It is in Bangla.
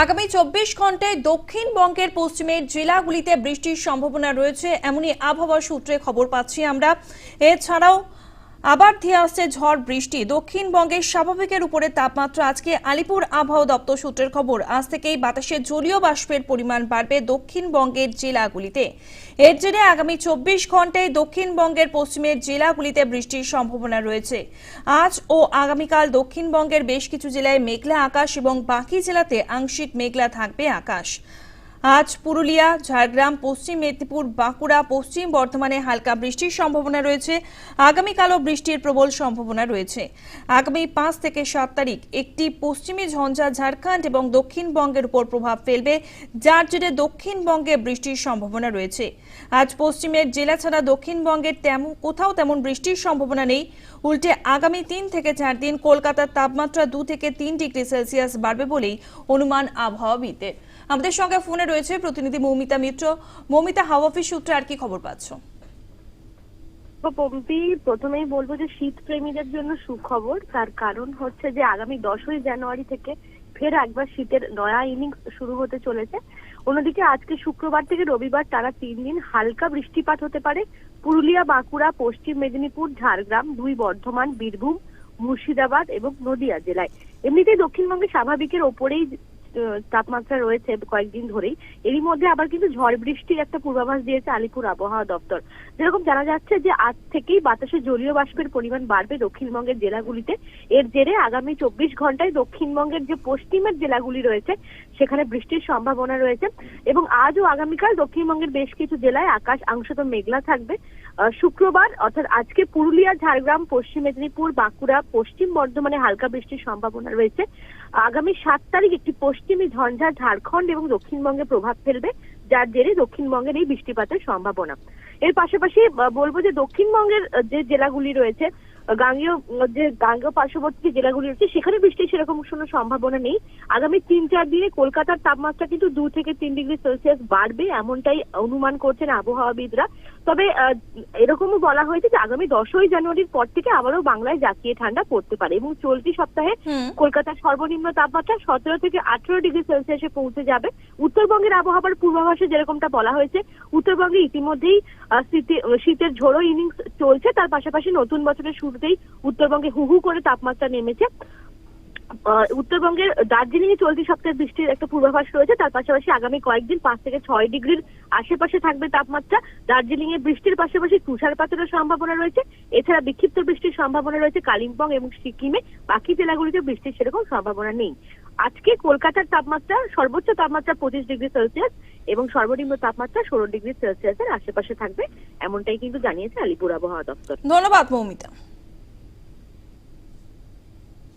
আগামী চব্বিশ ঘন্টায় দক্ষিণবঙ্গের পশ্চিমের জেলাগুলিতে বৃষ্টির সম্ভাবনা রয়েছে, এমনই আবহাওয়া সূত্রে খবর পাচ্ছি আমরা। এছাড়াও আবার ধেয়ে আসছে ঝড় বৃষ্টি। দক্ষিণবঙ্গের স্বাভাবিকের উপরে তাপমাত্রা। আজকে আলিপুর আবহাওয়া দপ্তর সূত্রের খবর, আজ থেকেই বাতাসে জলীয় বাষ্পের পরিমাণ বাড়বে দক্ষিণবঙ্গের জেলাগুলিতে। এর জেরে আগামী চব্বিশ ঘন্টায় দক্ষিণবঙ্গের পশ্চিমের জেলাগুলিতে বৃষ্টির সম্ভাবনা রয়েছে। আজ ও আগামীকাল দক্ষিণবঙ্গের বেশ কিছু জেলায় মেঘলা আকাশ এবং বাকি জেলাতে আংশিক মেঘলা থাকবে আকাশ। আজ পুরুলিয়া, ঝাড়গ্রাম, পশ্চিম মেদিনীপুর, বাঁকুড়া, পশ্চিম বর্ধমানে হালকা বৃষ্টির সম্ভাবনা রয়েছে। আগামীকালও বৃষ্টির প্রবল সম্ভাবনা রয়েছে। আগামী পাঁচ থেকে সাত তারিখ একটি পশ্চিমী ঝঞ্ঝা ঝাড়খণ্ড এবং দক্ষিণবঙ্গের উপর প্রভাব ফেলবে, যার জেরে দক্ষিণবঙ্গে বৃষ্টির সম্ভাবনা রয়েছে। আজ পশ্চিমের জেলা ছাড়া দক্ষিণবঙ্গের তেমন, কোথাও তেমন বৃষ্টির সম্ভাবনা নেই। উল্টে আগামী তিন থেকে চার দিন কলকাতার তাপমাত্রা দু থেকে তিন ডিগ্রি সেলসিয়াস বাড়বে বলেই অনুমান আবহাওয়াবিদদের আমাদের সঙ্গে ফোনে রয়েছে প্রতিনিধি মৌমিতা মিত্র। মৌমিতা হাওয়া অফিস সূত্রে আর কি খবর পাচ্ছ? পম্পি, প্রথমেই বলব যে শীত প্রেমীদের জন্য সুখবর। তার কারণ হচ্ছে যে আগামী দশই জানুয়ারি থেকে ফের একবার শীতের নয়া ইনিংস শুরু হতে চলেছে। অন্যদিকে আজকে শুক্রবার থেকে রবিবার টানা তিন দিন হালকা বৃষ্টিপাত হতে পারে। পুরুলিয়া, বাঁকুড়া, পশ্চিম মেদিনীপুর, ঝাড়গ্রাম, দুই বর্ধমান, বীরভূম, মুর্শিদাবাদ এবং নদিয়া জেলায়। এমনিতেই দক্ষিণবঙ্গে স্বাভাবিকের ওপরেই তাপমাত্রা রয়েছে কয়েকদিন ধরেই। এরই মধ্যে আবার কিন্তু ঝড় বৃষ্টির একটা পূর্বাভাস দিয়েছে আলিপুর আবহাওয়া দপ্তর। যেরকম জানা যাচ্ছে যে, আজ থেকেই বাতাসে জলীয় বাষ্পের পরিমাণ বাড়বে দক্ষিণবঙ্গের জেলাগুলিতে। এর জেরে আগামী চব্বিশ ঘন্টায় দক্ষিণবঙ্গের যে পশ্চিমের জেলাগুলি রয়েছে, সেখানে বৃষ্টির সম্ভাবনা রয়েছে। এবং আজ ও আগামীকাল দক্ষিণবঙ্গের বেশ কিছু জেলায় আকাশ অংশত মেঘলা থাকবে। শুক্রবার, অর্থাৎ আজকে পুরুলিয়া, ঝাড়গ্রাম, পশ্চিম মেদিনীপুর, বাঁকুড়া, পশ্চিম বর্ধমানে হালকা বৃষ্টির সম্ভাবনা রয়েছে। আগামী সাত তারিখ একটি পশ্চিমী ঝঞ্ঝা, ঝাড়খণ্ড এবং দক্ষিণবঙ্গে প্রভাব ফেলবে, যার জেরে দক্ষিণবঙ্গের এই বৃষ্টিপাতের সম্ভাবনা। এর পাশাপাশি বলব যে দক্ষিণবঙ্গের যে জেলাগুলি রয়েছে গাঙ্গেয় যে গাঙ্গেয় পার্শ্ববর্তী জেলাগুলি রয়েছে সেখানে বৃষ্টির সেরকম কোনো সম্ভাবনা নেই। আগামী তিন চার দিনে কলকাতার তাপমাত্রা কিন্তু দু থেকে তিন ডিগ্রি সেলসিয়াস বাড়বে এমনটাই অনুমান করছেন আবহাওয়াবিদরা। তবে এরকমও বলা হয়েছে যে আগামী দশই জানুয়ারির পর থেকে আবারও বাংলায় জাকিয়ে ঠান্ডা পড়তে পারে এবং চলতি সপ্তাহে কলকাতার সর্বনিম্ন তাপমাত্রা সতেরো থেকে আঠারো ডিগ্রি সেলসিয়াসে পৌঁছে যাবে। উত্তরবঙ্গের আবহাওয়ার পূর্বাভাসে যেরকমটা বলা হয়েছে উত্তরবঙ্গে ইতিমধ্যেই শীতের ঝোড়ো ইনিংস চলছে তার পাশাপাশি নতুন বছরের শুরুতেই উত্তরবঙ্গে হু হু করে তাপমাত্রা নেমেছে। উত্তরবঙ্গের দার্জিলিং এ চলতি সপ্তাহে বৃষ্টির একটা পূর্বাভাস রয়েছে। তার পাশাপাশি আগামী কয়েকদিন পাঁচ থেকে ছয় ডিগ্রির আশেপাশে থাকবে তাপমাত্রা। দার্জিলিং এ বৃষ্টির পাশাপাশি তুষারপাতেরও সম্ভাবনা রয়েছে। এছাড়া বিক্ষিপ্ত বৃষ্টির সম্ভাবনা রয়েছে কালিম্পং এবং সিকিমে। বাকি জেলাগুলিতে বৃষ্টির সেরকম সম্ভাবনা নেই। আজকে কলকাতার তাপমাত্রা, সর্বোচ্চ তাপমাত্রা পঁচিশ ডিগ্রি সেলসিয়াস এবং সর্বনিম্ন তাপমাত্রা ষোলো ডিগ্রি সেলসিয়াসের আশেপাশে থাকবে, এমনটাই কিন্তু জানিয়েছে আলিপুর আবহাওয়া দপ্তর। ধন্যবাদ, মৌমিতা।